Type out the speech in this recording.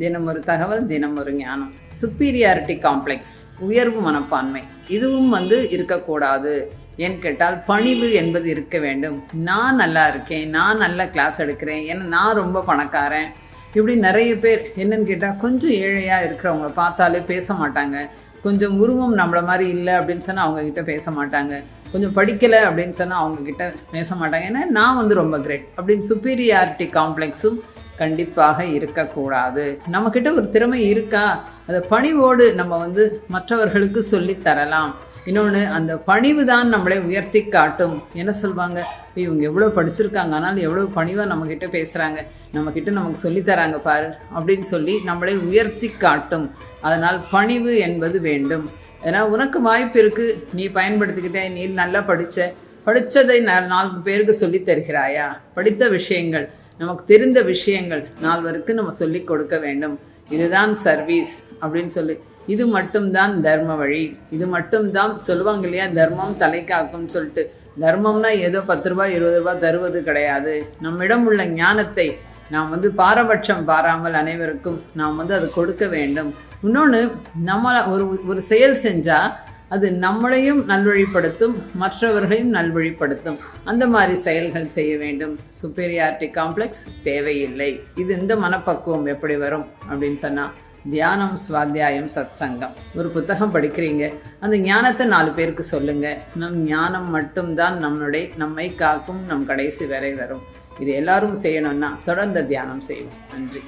தினம் ஒரு தகவல் தினம் ஒரு ஞானம். சுப்பீரியாரிட்டி காம்ப்ளெக்ஸ் உயர்வு மனப்பான்மை. இதுவும் வந்து இருக்கக்கூடாது. ஏன்னு கேட்டால் பணிவு என்பது இருக்க வேண்டும். நான் நல்லா இருக்கேன் நான் நல்ல கிளாஸ் எடுக்கிறேன் ஏன்னா நான் ரொம்ப பணக்காரன். இப்படி நிறைய பேர் என்னன்னு கேட்டால் கொஞ்சம் ஏழையாக இருக்கிறவங்கள பார்த்தாலே பேச மாட்டாங்க. கொஞ்சம் உருவம் நம்மள மாதிரி இல்லை அப்படின்னு சொன்னால் அவங்கக்கிட்ட பேச மாட்டாங்க. கொஞ்சம் படிக்கலை அப்படின்னு சொன்னால் அவங்கக்கிட்ட பேச மாட்டாங்க. ஏன்னா நான் வந்து ரொம்ப கிரேட் அப்படின்னு சுப்பீரியாரிட்டி காம்ப்ளெக்ஸும் கண்டிப்பாக இருக்கக்கூடாது. நம்மக்கிட்ட ஒரு திறமை இருக்கா? அதை பணிவோடு நம்ம வந்து மற்றவர்களுக்கு சொல்லி தரலாம். இன்னொன்று அந்த பணிவு தான் நம்மளை உயர்த்தி காட்டும். என்ன சொல்லுவாங்க இவங்க எவ்வளோ படிச்சிருக்காங்க. ஆனால் எவ்வளோ பணிவாக நம்மக்கிட்ட பேசுகிறாங்க நம்மக்கிட்ட நமக்கு சொல்லித்தராங்க பாரு அப்படின்னு சொல்லி நம்மளை உயர்த்தி காட்டும். அதனால் பணிவு என்பது வேண்டும். ஏன்னா உனக்கு வாய்ப்பு இருக்குது நீ பயன்படுத்திக்கிட்டே நீ நல்லா படித்த படித்ததை நாலு பேருக்கு சொல்லித் தருகிறாயா? படித்த விஷயங்கள். நமக்கு தெரிந்த விஷயங்கள் நால்வருக்கு நம்ம சொல்லி கொடுக்க வேண்டும். இதுதான் சர்வீஸ் அப்படின்னு சொல்லி இது மட்டும்தான் தர்ம வழி. இது மட்டும்தான் சொல்லுவாங்க இல்லையா தர்மம் தலை காக்கும்னு சொல்லிட்டு. தர்மம்னா ஏதோ பத்து ரூபாய் இருபது ரூபாய் தருவது கிடையாது. நம்மிடம் உள்ள ஞானத்தை நாம் வந்து பாரபட்சம் பாராமல் அனைவருக்கும் நாம் வந்து அது கொடுக்க வேண்டும். இன்னொன்று நம்ம ஒரு ஒரு செயல் செஞ்சால் அது நம்மளையும் நல்வழிப்படுத்தும் மற்றவர்களையும் நல்வழிப்படுத்தும். அந்த மாதிரி செயல்கள் செய்ய வேண்டும். சுப்பீரியாரிட்டி காம்ப்ளெக்ஸ் தேவையில்லை. இது இந்த மனப்பக்குவம் எப்படி வரும் அப்படின்னு சொன்னால் தியானம் சுவாத்தியாயம் சத் சங்கம் ஒரு புத்தகம் படிக்கிறீங்க அந்த ஞானத்தை நாலு பேருக்கு சொல்லுங்க. நம் ஞானம் மட்டும்தான் நம்மளுடைய நம்மை காக்கும் நம் கடைசி வரை வரும். இது எல்லாரும் செய்யணும்னா தொடர்ந்து தியானம் செய்வோம். நன்றி.